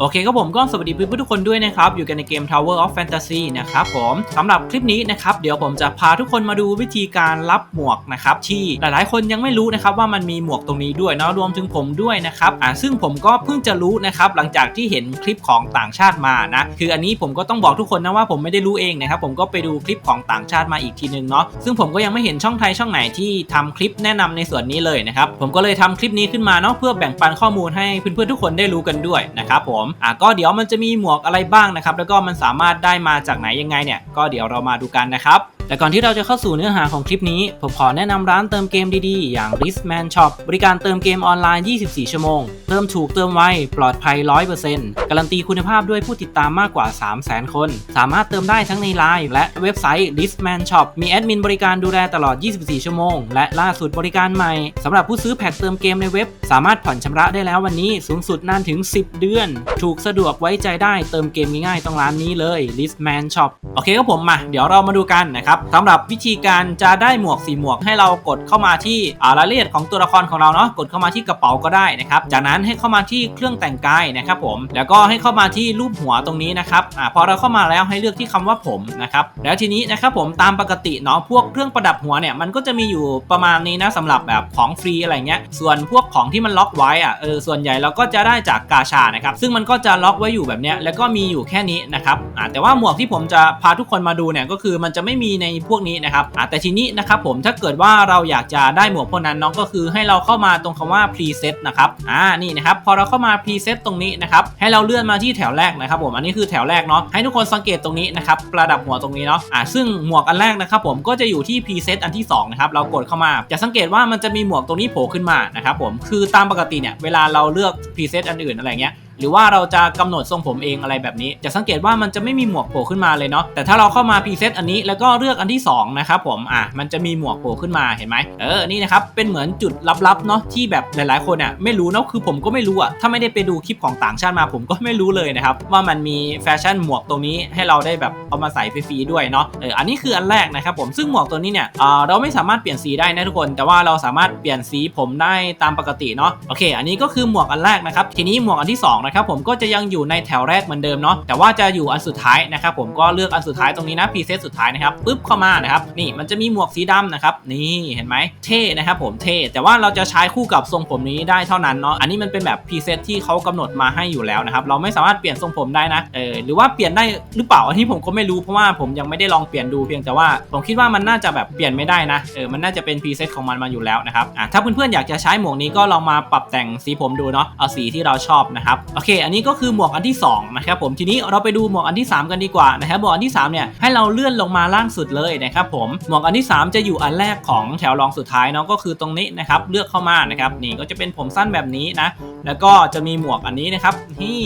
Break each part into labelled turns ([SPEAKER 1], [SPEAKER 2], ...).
[SPEAKER 1] โอเคครับผมก็สวัสดีเพื่อนๆทุกคนด้วยนะครับ อยู่กันในเกม Tower of Fantasy นะครับผมสำหรับคลิปนี้นะครับเดี๋ยวผมจะพาทุกคนมาดูวิธีการรับหมวกนะครับที่หลายๆ คนยังไม่รู้นะครับว่ามันมีหมวกตรงนี้ด้วยเนาะรวมถึงผมด้วยนะครับอ่าซึ่งผมก็เพิ่งจะรู้นะครับหลังจากที่เห็นคลิปของต่างชาติมานะคืออันนี้ผมก็ต้องบอกทุกคนนะว่าผมไม่ได้รู้เองนะครับผมก็ไปดูคลิปของต่างชาติมาอีกทีนึงเนาะซึ่งผมก็ยังไม่เห็นช่องไทยช่องไหนที่ทำคลิปแนะนำในส่วนนี้เลยนะครับผมก็เลยทำคลิปนี้ขึ้นมาเนาะเพื่อแบ่งปันข้อมูลให้เพื่อนๆทุกคนได้รู้กันด้วยนะครับผมอะก็เดี๋ยวมันจะมีหมวกอะไรบ้างนะครับแล้วก็มันสามารถได้มาจากไหนยังไงเนี่ยก็เดี๋ยวเรามาดูกันนะครับ แต่ก่อนที่เราจะเข้าสู่เนื้อหาของคลิปนี้ ผมขอแนะนำร้านเติมเกมดีๆ อย่าง r i s m a n Shop บริการเติมเกมออนไลน์ 24 ชั่วโมง เติมถูกเติมไว ปลอดภัย 100%การันตีคุณภาพด้วยผู้ติดตามมากกว่า 300,000 คน สามารถเติมได้ทั้งในไลน์และเว็บไซต์ r i s m a n Shop มีแอดมินบริการดูแลตลอด 24 ชั่วโมง และล่าสุดบริการใหม่สำหรับผู้ซื้อแพ็คเติมเกมในเว็บ สามารถผ่อนชำระได้แล้ววันนี้สูงสุดนานถึง 10 เดือน ถูกสะดวกไว้ใจได้เติมเกมง่ายๆต้องร้านนี้เลย r i s m a n Shop โอเคครับผมมาเดี๋ยวเรามาดูกันนะครับสำหรับวิธีการจะได้หมวกสีหมวกให้เรากดเข้ามาที่ารายละเอียดของตัวละครของเราเนาะกดเข้ามาที่กระเป๋าก็ได้นะครับจากนั้นให้เข้ามาที่เครื่องแต่งกายนะครับผมแล้วก็ให้เข้ามาที่รูปหัวตรงนี้นะครับอ่าพอเราเข้ามาแล้วให้เลือกที่คำว่าผมนะครับแล้วทีนี้นะครับผมตามปกติเนาะพวกเครื่องประดับหัวเนี่ยมันก็จะมีอยู่ประมาณนี้นะสำหรับแบบของฟรีอะไรเงี้ยส่วนพวกของที่มันล็อกไว้อะเออส่วนใหญ่เราก็จะได้จากกาชานะครับซึ่งมันก็จะล็อกไว้อยู่แบบเนี้ยแล้วก็มีอยู่แค่นี้นะครับอ่าแต่ว่าหมวกที่ผมจะพาทุกคนมาดูเนี่ยก็คือมันจะไม่มีในพวกนี้นะครับแต่ทีนี้นะครับผมถ้าเกิดว่าเราอยากจะได้หมวกพวกนั้นเนาะก็คือให้เราเข้ามาตรงคำว่า preset นะครับอ่านี่นะครับพอเราเข้ามา preset ตรงนี้นะครับให้เราเลื่อนมาที่แถวแรกนะครับผมอันนี้คือแถวแรกเนาะให้ทุกคนสังเกตตรงนี้นะครับประดับหัวตรงนี้เนาะอ่าซึ่งหมวกอันแรกนะครับผมก็จะอยู่ที่ preset อันที่สองนะครับเรากดเข้ามาจะสังเกตว่ามันจะมีหมวกตรงนี้โผล่ขึ้นมานะครับผมคือตามปกติเนี่ยเวลาเราเลือก preset อันอื่นอะไรเงี้ยหรือว่าเราจะกำหนดทรงผมเองอะไรแบบนี้ จะสังเกตว่ามันจะไม่มีหมวกโผล่ขึ้นมาเลยเนาะแต่ถ้าเราเข้ามาพรีเซตอันนี้แล้วก็เลือกอันที่2นะครับผมอะมันจะมีหมวกโผล่ขึ้นมาเห็นไหมเออนี่นะครับเป็นเหมือนจุดลับๆเนาะที่แบบหลายๆ คนอะไม่รู้เนาะคือผมก็ไม่รู้อะถ้าไม่ได้ไปดูคลิปของต่างชาติมาผมก็ไม่รู้เลยนะครับว่ามันมีแฟชั่นหมวกตรงนี้ให้เราได้แบบเอามาใส่ฟรีๆด้วยเนาะเอออันนี้คืออันแรกนะครับผมซึ่งหมวกตัวนี้เนี่ยเออเราไม่สามารถเปลี่ยนสีได้นะทุกคน แต่ว่าเราสามารถเปลี่ยนสีผมได้ตามปกติเนาะโอเค อันนี้ก็คือหมวกอันแรกนะครับทีนี้หมวกอันที่สองนะครับผมก็จะยังอยู่ในแถวแรกเหมือนเดิมเนาะแต่ว่าจะอยู่อันสุดท้ายนะครับผมก็เลือกอันสุดท้ายตรงนี้นะพรีเซตสุดท้ายนะครับปึ๊บเข้ามานะครับนี่มันจะมีหมวกสีดำนะครับนี่เห็นไหมเท่นะครับผมเท่แต่ว่าเราจะใช้คู่กับทรงผมนี้ได้เท่านั้นเนาะอันนี้มันเป็นแบบพรีเซตที่เขากำหนดมาให้อยู่แล้วนะครับเราไม่สามารถเปลี่ยนทรงผมได้นะเออหรือว่าเปลี่ยนได้หรือเปล่าอันนี้ผมก็ไม่รู้เพราะว่าผมยังไม่ได้ลองเปลี่ยนดูเพียงแต่ว่าผมคิดว่ามันน่าจะแบบเปลี่ยนไม่ได้นะเออมันน่าจะเป็นพรีเซตของมันมาอยู่แล้วนะครับอะถ้าเพื่อนๆอยากจะใช้หมวกนี้ก็ลองมาปรับแต่งสีผมดูเนาะเอาสีที่เราชอบนะครับโอเค อันนี้ก็คือหมวกอันที่สองนะครับผมทีนี้เราไปดูหมวกอันที่ 3 กันดีกว่านะครับหมวกอันที่3เนี่ยให้เราเลื่อนลงมาล่างสุดเลยนะครับผมหมวกอันที่ 3 จะอยู่อันแรกของแถวรองสุดท้ายเนาะก็คือตรงนี้นะครับเลือกเข้ามานะครับนี่ก็จะเป็นผมสั้นแบบนี้นะ แล้วก็จะมีหมวกอันนี้นะครับนี่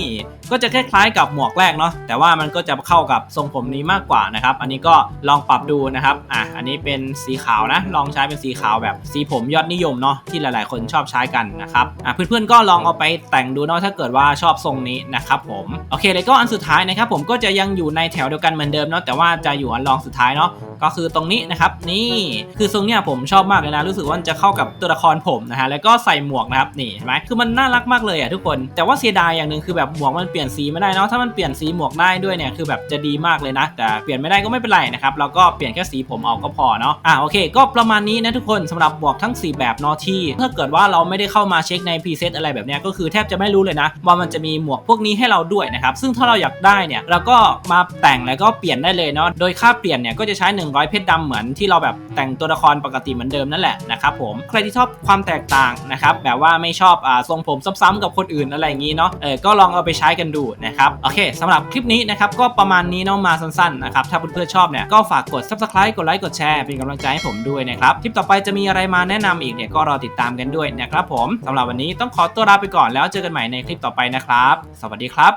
[SPEAKER 1] ก็จะคล้ายๆกับหมวกแรกเนาะแต่ว่ามันก็จะเข้ากับทรงผมนี้มากกว่านะครับ อันนี้ก็ลองปรับดูนะครับอะอันนี้เป็นสีขาวนะลองใช้เป็นสีขาวแบบสีผมยอดนิยมเนาะที่หลายๆ คนชอบใช้กันนะครับอะเพื่อนๆก็ลองเอาไปแต่งดูเนาะถ้าเกิดว่าชอบทรงนี้นะครับผมโอเคแล้วก็อันสุดท้ายนะครับผมก็จะยังอยู่ในแถวเดียวกันเหมือนเดิมเนาะแต่ว่าจะอยู่อันรองสุดท้ายเนาะก็คือตรงนี้นะครับ นี่คือทรงเนี้ยผมชอบมากเลยนะ รู้สึกว่าจะเข้ากับตัวละครผมนะฮะแล้วก็ใส่หมวกนะครับนี่เห็นไหมคือมันน่ารักมากเลยอะทุกคน แต่ว่าเสียดายอย่างหนึ่งคือแบบหมวกมันเปลี่ยนสีไม่ได้เนาะถ้ามันเปลี่ยนสีหมวกได้ด้วยเนี่ยคือแบบจะดีมากเลยนะแต่เปลี่ยนไม่ได้ก็ไม่เป็นไรนะครับเราก็เปลี่ยนแค่สีผมเอาก็พอเนาะอะโอเค ก็ประมาณนี้นะทุกคนสำหรับหมวกทั้ง 4 แบบเนาะที่ถ้าเกิดว่าเราไม่ได้เข้ามาเช็คในพรีเซตอะไรแบบเนี้ยก็คือแทบจะไม่รู้เลยนะว่ามันจะมีหมวกพวกนี้ให้เราด้วยนะครับซึ่งถ้าเราอยากได้เนี่ยเราก็มาแต่งแล้วก็เปลี่ยนได้เลยเนาะโดยค่าเปลี่ยนเนี่ยก็จะใช้100 เพชรดำเหมือนที่เราแบบแต่งตัวละครปกติเหมือนเดิมนั่นแหละนะครับผมใครที่ชอบความแตกต่างนะครับแบบว่าไม่ชอบอ่าทรงผมซ้ำๆกับคนอื่นอะไรอย่างนี้เนาะเออก็ลองเอาไปใช้กันดูนะครับโอเคสำหรับคลิปนี้นะครับก็ประมาณนี้เนาะมาสั้นๆนะครับถ้าเพื่อนๆชอบเนี่ยก็ฝากกด subscribe กดไลค์กดแชร์เป็นกำลังใจให้ผมด้วยนะครับคลิปต่อไปจะมีอะไรมาแนะนำอีกเนี่ยก็รอติดตามกันด้วยนะครับผมสำหรับวันนี้ต้องขอตัวลาไปก่อนแล้วเจอกันใหม่ในคลิปต่อไปนะครับ สวัสดีครับ